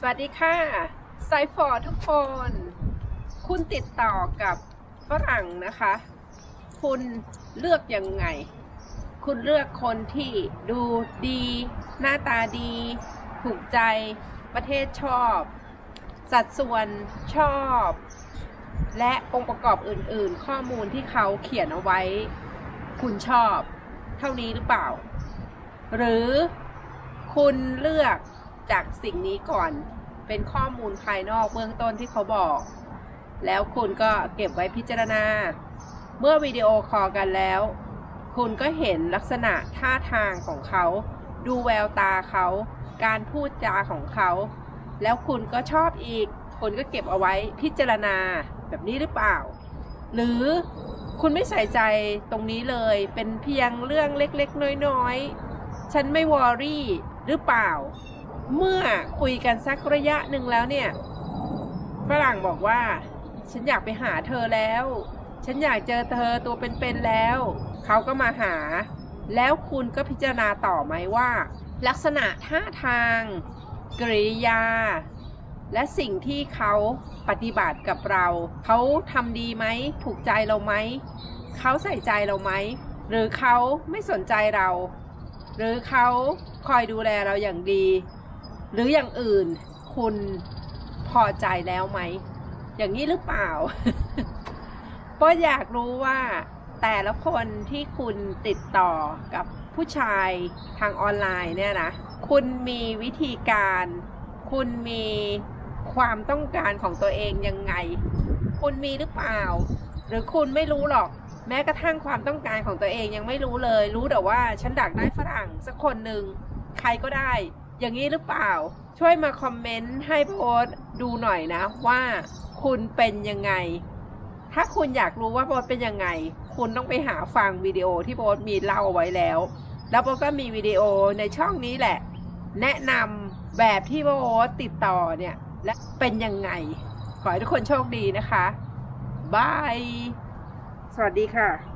สวัสดีค่ะไซฟอร์ทุกคน คุณติดต่อกับฝรั่งนะคะ คุณเลือกยังไง คุณเลือกคนที่ดูดี หน้าตาดี ถูกใจ ประเทศชอบ สัดส่วนชอบ และองค์ประกอบอื่นๆ ข้อมูลที่เขาเขียนเอาไว้ คุณชอบ เท่านี้หรือเปล่า หรือคุณเลือก จากสิ่งนี้ก่อน เป็นข้อมูลภายนอกเบื้องต้นที่เขาบอก แล้วคุณก็เก็บไว้พิจารณา เมื่อวิดีโอคอลกันแล้ว คุณก็เห็นลักษณะท่าทางของเขา ดูแววตาเขา การพูดจาของเขา แล้วคุณก็ชอบอีก คุณก็เก็บเอาไว้พิจารณาแบบนี้หรือเปล่า หรือคุณไม่ใส่ใจตรงนี้เลย เป็นเพียงเรื่องเล็กๆ น้อยๆ ฉันไม่วอรี่หรือเปล่า เมื่อคุยกันสักระยะหนึ่งแล้วเนี่ยฝรั่งบอกว่า ฉันอยากไปหาเธอแล้ว ฉันอยากเจอเธอตัวเป็นๆแล้ว เขาก็มาหา แล้วคุณก็พิจารณาต่อไหมว่า ลักษณะท่าทาง กริยา และสิ่งที่เขาปฏิบัติกับเรา เขาทำดีไหม ถูกใจเราไหม เขาใส่ใจเราไหม หรือเขาไม่สนใจเรา หรือเขาคอยดูแลเราอย่างดี หรืออย่างอื่นคุณพอใจแล้วไหม อย่างนี้หรือเปล่าเพราะอยากรู้ว่าแต่ละคนที่คุณติดต่อกับผู้ชายทางออนไลน์เนี่ยนะ คุณมีวิธีการ คุณมีความต้องการของตัวเองยังไง คุณมีหรือเปล่า หรือคุณไม่รู้หรอก แม้กระทั่งความต้องการของตัวเองยังไม่รู้เลย รู้แต่ว่าฉันดักได้ฝรั่งสักคนหนึ่งใครก็ได้ อย่างนี้หรือเปล่า ช่วยมาคอมเมนต์ให้โพสดูหน่อยนะว่าคุณเป็นยังไง ถ้าคุณอยากรู้ว่าโบทเป็นยังไง คุณต้องไปหาฟังวิดีโอที่โบทมีเล่าเอาไว้แล้ว แล้วโบทก็มีวิดีโอในช่องนี้แหละ แนะนำแบบที่โบทติดต่อเนี่ย และเป็นยังไง ขอให้ทุกคนโชคดีนะคะบาย สวัสดีค่ะ